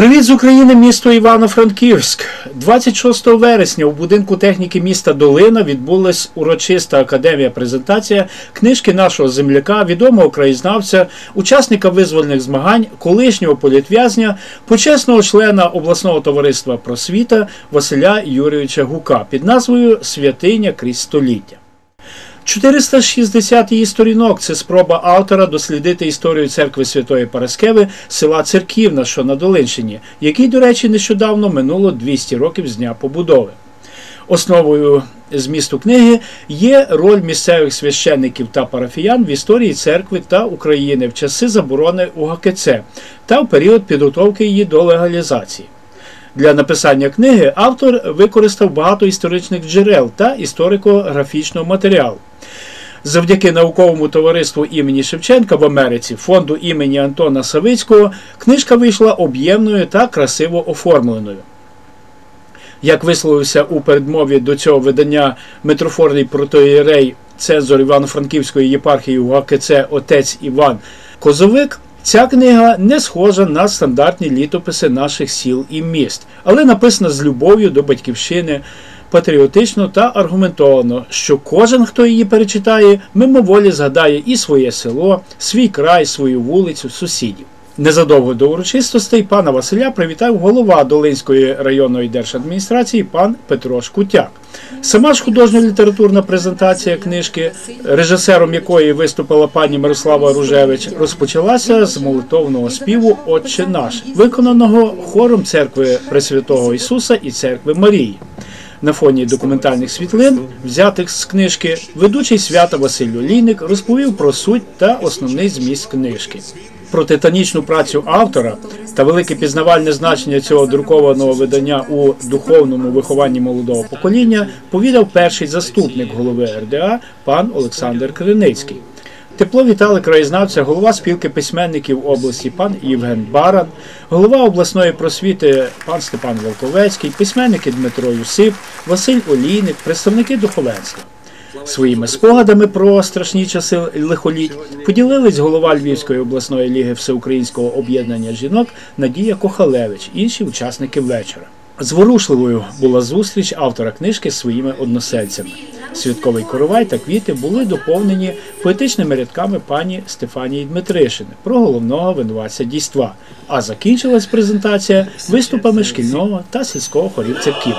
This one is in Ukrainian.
Привіт з України, місто Івано-Франківськ. 26 вересня у будинку техніки міста Долина відбулась урочиста академія презентація книжки нашого земляка, відомого краєзнавця, учасника визвольних змагань, колишнього політв'язня, почесного члена обласного товариства просвіта Василя Юрійовича Гука під назвою Святиня крізь століття. 460 її сторінок це спроба автора дослідити історію церкви Святої Параскеви села Церківна, що на Долинщині, якій, до речі, нещодавно минуло 200 років з дня побудови. Основою змісту книги є роль місцевих священників та парафіян в історії церкви та України в часи заборони УГКЦ та в період підготовки її до легалізації. Для написання книги автор використав багато історичних джерел та історико-графічного матеріалу. Завдяки науковому товариству імені Шевченка в Америці, фонду імені Антона Савицького, книжка вийшла об'ємною та красиво оформленою. Як висловився у передмові до цього видання митрофорний протоєрей цензор Івано-Франківської єпархії УГКЦ отець Іван Козовик, ця книга не схожа на стандартні літописи наших сіл і міст, але написана з любов'ю до батьківщини, патріотично та аргументовано, що кожен, хто її перечитає, мимоволі згадає і своє село, свій край, свою вулицю, сусідів. Незадовго до урочистостей пана Василя привітав голова Долинської районної держадміністрації пан Петро Шкутяк. Сама ж художньо-літературна презентація книжки, режисером якої виступила пані Мирослава Ружевич, розпочалася з молитовного співу Отче наш, виконаного хором церкви Пресвятого Ісуса і церкви Марії. На фоні документальних світлин, взятих з книжки, ведучий свята Василь Олійник розповів про суть та основний зміст книжки. Про титанічну працю автора та велике пізнавальне значення цього друкованого видання у духовному вихованні молодого покоління повідав перший заступник голови РДА пан Олександр Криницький. Тепло вітали краєзнавця, голова спілки письменників області пан Євген Баран, голова обласної просвіти пан Степан Волковецький, письменники Дмитро Юсип, Василь Олійник, представники духовенства. Своїми спогадами про страшні часи лихоліть поділились голова Львівської обласної ліги всеукраїнського об'єднання жінок Надія Кохалевич, інші учасники вечора. Зворушливою була зустріч автора книжки з своїми односельцями. Святковий коровай та квіти були доповнені поетичними рядками пані Стефанії Дмитришини про головного винуватця дійства. А закінчилась презентація виступами шкільного та сільського хорів церків.